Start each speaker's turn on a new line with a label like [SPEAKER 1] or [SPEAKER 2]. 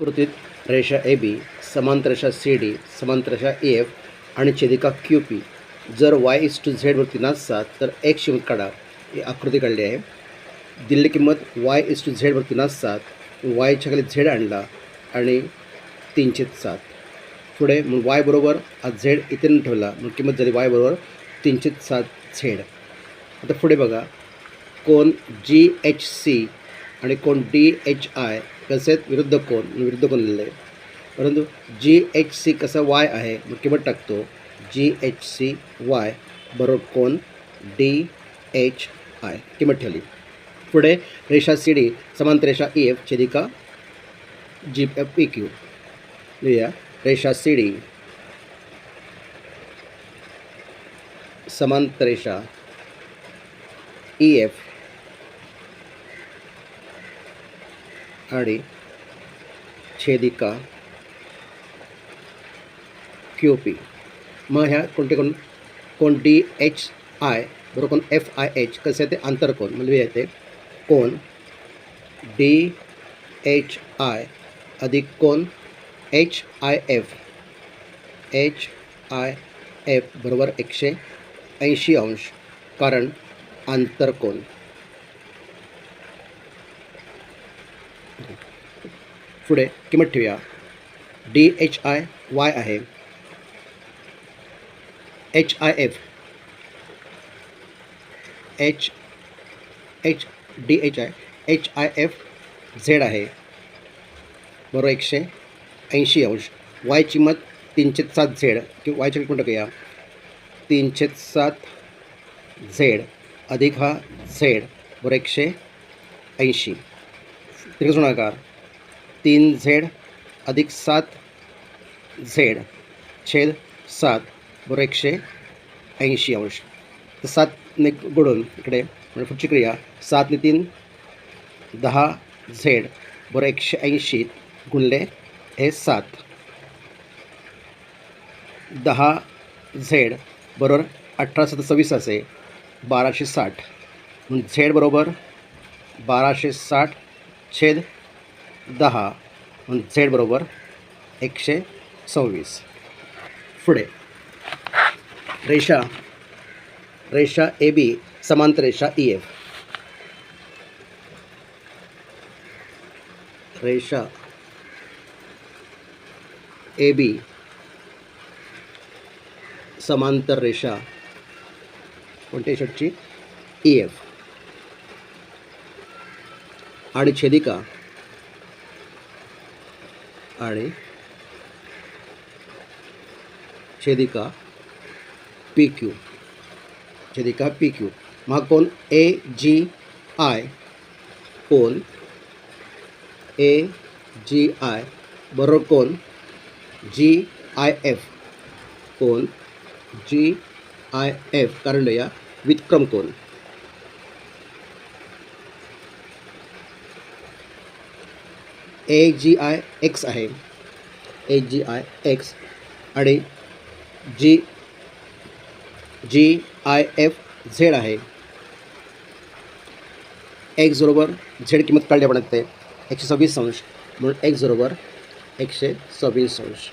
[SPEAKER 1] कृतीत रेषा A B समांतरेषा सी डी समांतरेषा ए एफ आणि छेदिका क्यू पी. जर वाय इज टू झेडवरती नसतात तर एक किंमत काढा ही आकृती काढली आहे. दिलेली किंमत वाय इज टू झेडवरती नसतात वायच्या खाली झेड आणला आणि तीनशे सात. पुढे मग वाय बरोबर हा झेड इथे न ठेवला मग किंमत झाली वाय बरोबर तीनशे सात झेड. आता पुढे बघा. कोण जी एच सी आणि कोण? डी एच आय तसेच विरुद्ध कोण? विरुद्ध कोण लिहिलं? आहे परंतु जी एच सी कसं वाय आहे? मग किंमत टाकतो. जी एच सी वाय बरोबर कोण? डी एच आय किंमत ठेवली. पुढे रेषा सी डी समांतर रेषा ई एफ छेदिका जी एफ पी क्यू लिहूया. रेषा सी डी समांतर रेषा ई एफ आणि छेदिका क्यू पी मग ह्या कोणते कोण कोण डी एच आय बरोबर कोण एफ़ आय एच कसे ते आंतरकोण म्हणजे येते कोण डी एच आय अधिक कोण H I F H I F बरोबर एकशे ऐंशी अंश, कारण आंतरकोण पुढे किंमत ठेवूया. डी एच आय वाय आहे. H I F H H D H I H I F Z आहे. बरोबर एकशे ऐंशी अंश. वाय किंमत तीनशे सात झेड किंवा वायची किंमत टाकूया तीनशे सात झेड अधिक हा झेड बरोबर एकशे ऐंशी. त्रिकोण तीन झेड अधिक सात झेड छेद सात बरोबर एकशे ऐंशी अंश. तर सातने गुडून इकडे म्हणजे पुढची क्रिया. सातने तीन दहा झेड बरोबर एकशे ऐंशी गुणले हे सात. दहा झेड बरोबर अठरा सत्तर सव्वीस असे बाराशे साठ. झेड बरोबर बाराशे साठ छेद दहा म्हणजे झेड बरोबर एकशे सव्वीस. पुढे. रेषा. रेषा ए बी समांतर रेषा ई एफ. रेषा. ए बी समांतर रेषा. कोणत्या शेटची ई एफ. आणि छेदिका. आणि छेदिका पी क्यू. छेदिका पी क्यू. मग कोण? A G I. कोण? A G I. बरोबर कोण? G I F. कोण? G I F. कारण या विक्रम कोण? ए जी आय एक्स आहे. ए जी आय एक्स आणि G G I F Z आहे. एक्स बरोबर झेड किंमत काढली आपण ते एकशे सव्वीस अंश. म्हणून एक्स बरोबर एकशे सव्वीस अंश.